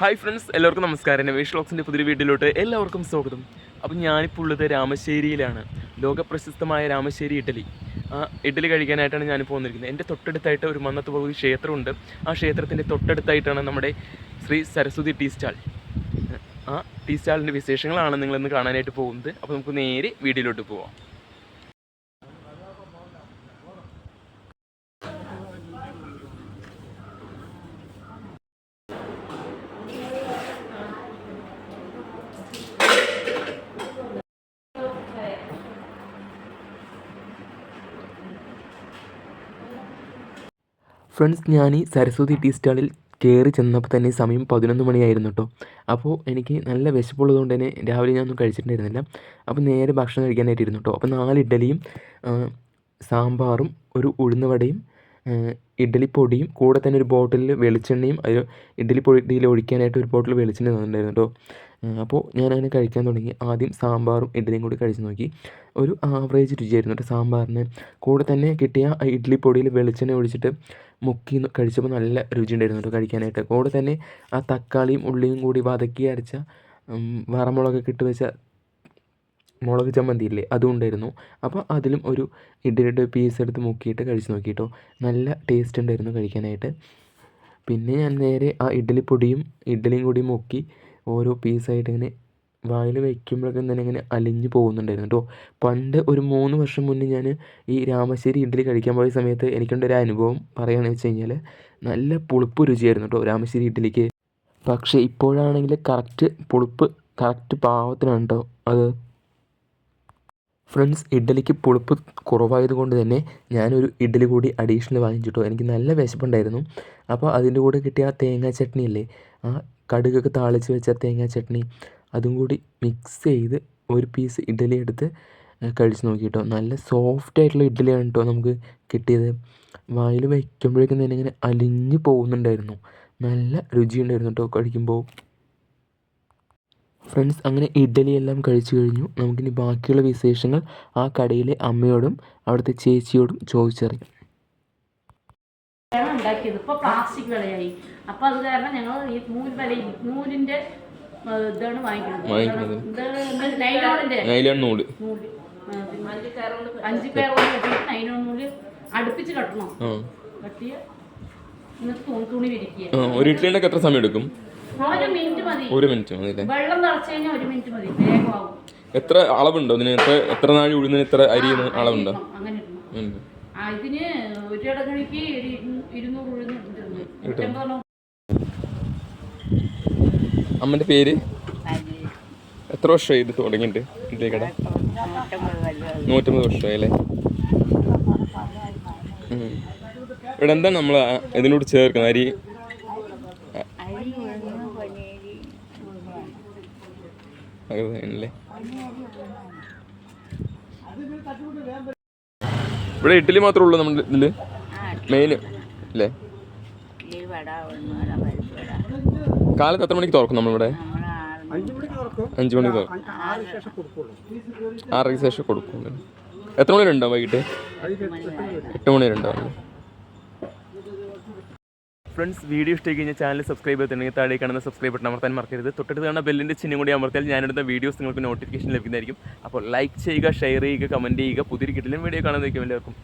Hi friends എല്ലാവർക്കും നമസ്കാരം. രമേഷ് വ്ളോഗ്സിന്റെ പുതിയ വീട്ടിലോട്ട് എല്ലാവർക്കും സ്വാഗതം. അപ്പം ഞാനിപ്പോൾ ഉള്ളത് രാമശ്ശേരിയിലാണ്. ലോകപ്രശസ്തമായ രാമശ്ശേരി ഇഡലി. ആ ഇഡലി കഴിക്കാനായിട്ടാണ് ഞാനിപ്പോൾ വന്നിരിക്കുന്നത്. എന്റെ തൊട്ടടുത്തായിട്ട് ഒരു മന്നത്ത് പോകുന്ന ക്ഷേത്രമുണ്ട്. ആ ക്ഷേത്രത്തിന്റെ തൊട്ടടുത്തായിട്ടാണ് നമ്മുടെ ശ്രീ സരസ്വതി ടീ സ്റ്റാൾ. ആ ടീ സ്റ്റാളിന്റെ വിശേഷങ്ങളാണ് നിങ്ങളിന്ന് കാണാനായിട്ട് പോകുന്നത്. അപ്പോൾ നമുക്ക് നേരെ വീഡിയോയിലോട്ട് പോവാം. ഫ്രണ്ട്സ് ഞാൻ ഈ സരസ്വതി ടീ സ്റ്റാളിൽ കയറി ചെന്നപ്പോൾ തന്നെ സമയം പതിനൊന്ന് മണിയായിരുന്നു കേട്ടോ അപ്പോൾ എനിക്ക് നല്ല വിശപ്പുള്ളത് കൊണ്ട് തന്നെ രാവിലെ ഞാനൊന്നും കഴിച്ചിട്ടുണ്ടായിരുന്നില്ല. അപ്പോൾ നേരെ ഭക്ഷണം കഴിക്കാനായിട്ടിരുന്നു കേട്ടോ അപ്പോൾ നാല് ഇഡ്ഡലിയും സാമ്പാറും ഒരു ഉഴുന്നുവടയും ഇഡ്ഡലിപ്പൊടിയും കൂടെ തന്നെ ഒരു ബോട്ടിലിൽ വെളിച്ചെണ്ണയും ഒരു ഇഡ്ഡലിപ്പൊടിയിൽ ഒഴിക്കാനായിട്ട് ഒരു ബോട്ടിൽ വെളിച്ചെണ്ണ തന്നിട്ടുണ്ടായിരുന്നു കേട്ടോ. അപ്പോൾ ഞാനങ്ങനെ കഴിക്കാൻ തുടങ്ങി. ആദ്യം സാമ്പാറും ഇഡ്ഡലിയും കൂടി കഴിച്ച് നോക്കി. ഒരു ആവറേജ് രുചിയായിരുന്നു കേട്ടോ സാമ്പാറിന്. കൂടെ തന്നെ കിട്ടിയ ഇഡ്ഡലിപ്പൊടിയിൽ വെളിച്ചെണ്ണ ഒഴിച്ചിട്ട് മുക്കി കഴിച്ചപ്പോൾ നല്ല രുചി ഉണ്ടായിരുന്നു കേട്ടോ കഴിക്കാനായിട്ട്. കൂടെ തന്നെ ആ തക്കാളിയും ഉള്ളിയും കൂടി വതക്കി അരച്ച വറമുളകൊക്കെ ഇട്ട് വെച്ച മുളക് ചമ്മന്തി ഇല്ലേ അതും ഉണ്ടായിരുന്നു. അപ്പോൾ അതിലും ഒരു ഇഡ്ഡലിയുടെ പീസ് എടുത്ത് മുക്കിയിട്ട് കഴിച്ച് നോക്കി കേട്ടോ നല്ല ടേസ്റ്റ് ഉണ്ടായിരുന്നു കഴിക്കാനായിട്ട്. പിന്നെ ഞാൻ നേരെ ആ ഇഡ്ഡലിപ്പൊടിയും ഇഡ്ഡലിയും കൂടി മുക്കി ഓരോ പീസായിട്ട് ഇങ്ങനെ വായിൽ വയ്ക്കുമ്പോഴൊക്കെ തന്നെ ഇങ്ങനെ അലിഞ്ഞു പോകുന്നുണ്ടായിരുന്നു കേട്ടോ പണ്ട് ഒരു മൂന്ന് വർഷം മുന്നേ ഞാൻ ഈ രാമശ്ശേരി ഇഡ്ഡലി കഴിക്കാൻ പോയ സമയത്ത് എനിക്കുണ്ടൊരു അനുഭവം പറയുകയാണെന്ന് വെച്ച് കഴിഞ്ഞാൽ നല്ല പുളിപ്പ് രുചിയായിരുന്നു കേട്ടോ രാമശ്ശേരി ഇഡ്ഡലിക്ക്. പക്ഷേ ഇപ്പോഴാണെങ്കിൽ കറക്റ്റ് പുളിപ്പ് കറക്റ്റ് പാവത്തിനാണ് കേട്ടോ അത്. ഫ്രണ്ട്സ് ഇഡ്ഡലിക്ക് പുളിപ്പ് കുറവായതുകൊണ്ട് തന്നെ ഞാനൊരു ഇഡ്ഡലി കൂടി അഡീഷണൽ വാങ്ങിച്ചിട്ടോ. എനിക്ക് നല്ല വിശപ്പുണ്ടായിരുന്നു. അപ്പോൾ അതിന്റെ കൂടെ കിട്ടിയ ആ തേങ്ങാ ചട്നി അല്ലേ ആ കടുകൊക്കെ താളിച്ച് വെച്ച തേങ്ങാ ചട്നി അതും കൂടി മിക്സ് ചെയ്ത് ഒരു പീസ് ഇഡ്ഡലി എടുത്ത് കഴിച്ചു കഴിച്ച് നോക്കി കേട്ടോ നല്ല സോഫ്റ്റ് ആയിട്ടുള്ള ഇഡ്ഡലിയാണ് കേട്ടോ നമുക്ക് കിട്ടിയത്. വായിൽ വയ്ക്കുമ്പോഴേക്കും തന്നെ ഇങ്ങനെ അലിഞ്ഞു പോകുന്നുണ്ടായിരുന്നു. നല്ല രുചിയുണ്ടായിരുന്നു കേട്ടോ കഴിക്കുമ്പോൾ. ഫ്രണ്ട്സ് അങ്ങനെ ഇഡ്ഡലി എല്ലാം കഴിച്ചു കഴിഞ്ഞു. നമുക്കിനി ബാക്കിയുള്ള വിശേഷങ്ങൾ ആ കടയിലെ അമ്മയോടും അവിടുത്തെ ചേച്ചിയോടും ചോദിച്ചറിയാം. ഉണ്ടാക്കിയത്. ഇപ്പൊ പ്ലാസ്റ്റിക് വിലയായി അപ്പൊ അത് കാരണം ഞങ്ങൾ ഈ നൂൽ വില നൂലിന്റെ ഇതാണ് വാങ്ങിക്കുന്നത്. വാങ്ങിക്കുന്നത്. ഇതാണ് എന്ത് നൈലോണിന്റെ നൈലാണ് നൂൽ. അഞ്ച് പേർ കൊണ്ട് കെട്ടിയിട്ട് നൈലോൺ നൂൽ അടുപ്പിച്ച് കെട്ടണം. കെട്ടിയ എന്നിട്ട് തുണി തുണി വിരിക്കുക ഒരു ഇഡ്ഡലിന്റെ എത്ര സമയം എടുക്കും? ഒരു മിനിറ്റ് മതി. ഒരു മിനിറ്റ് മതി വെള്ളം തിളച്ച് കഴിഞ്ഞാൽ ഒരു മിനിറ്റ് മതി. വേഗമാവും. എത്ര അളവുണ്ടോ ഇതിന് എത്ര എത്ര നാഴി ഉഴുന്നതിന് എത്ര അരി അളവുണ്ടോ? അമ്മന്റെ ഇതിന് ഇരുന്നൂറ് പേര്? എത്ര വർഷമായി ഇത് തുടങ്ങിയിട്ട് ഇതേ കട? നൂറ്റമ്പത് വർഷമായി അല്ലേ? ഇവിടെ എന്താ നമ്മൾ ഇതിനോട് ചേർക്കുന്നത്? അരി ഇവിടെ ഇഡ്ഡലി മാത്രമേ ഉള്ളൂ നമ്മുടെ ഇതിൽ? മെയിൻ അല്ലേ കാലത്ത് എത്ര മണിക്ക് തുറക്കും നമ്മളിവിടെ? അഞ്ചു മണിക്ക് തുറക്കും. ആറരയ്ക്ക് ശേഷം കൊടുക്കും. എത്ര മണി വരെ ഉണ്ടാവും വൈകിട്ട്? എട്ട് മണി വരെ. ഉണ്ടാവും. ഫ്രണ്ട്സ് വീഡിയോ ഇഷ്ടമായി ചാനൽ സബ്സ്ക്രൈബ് ചെയ്തിട്ടുണ്ടെങ്കിൽ താഴെ കാണുന്ന സബ്സ്ക്രൈബ് ബട്ടൺ അമർത്താൻ മറക്കരുത്. തൊട്ടടുത്ത് കാണുന്ന ബെല്ലിന്റെ ചിഹ്നം കൂടി അമർത്തിയാൽ ഞാനെടുത്ത വീഡിയോസ് നിങ്ങൾക്ക് നോട്ടിഫിക്കേഷൻ ലഭിക്കുന്നതായിരിക്കും. അപ്പോൾ ലൈക്ക് ചെയ്യുക ഷെയർ ചെയ്യുക കമന്റ് ചെയ്യുക. പുതിയ കിട്ടിലും വീഡിയോ കാണുന്നതായിരിക്കും എല്ലാവർക്കും.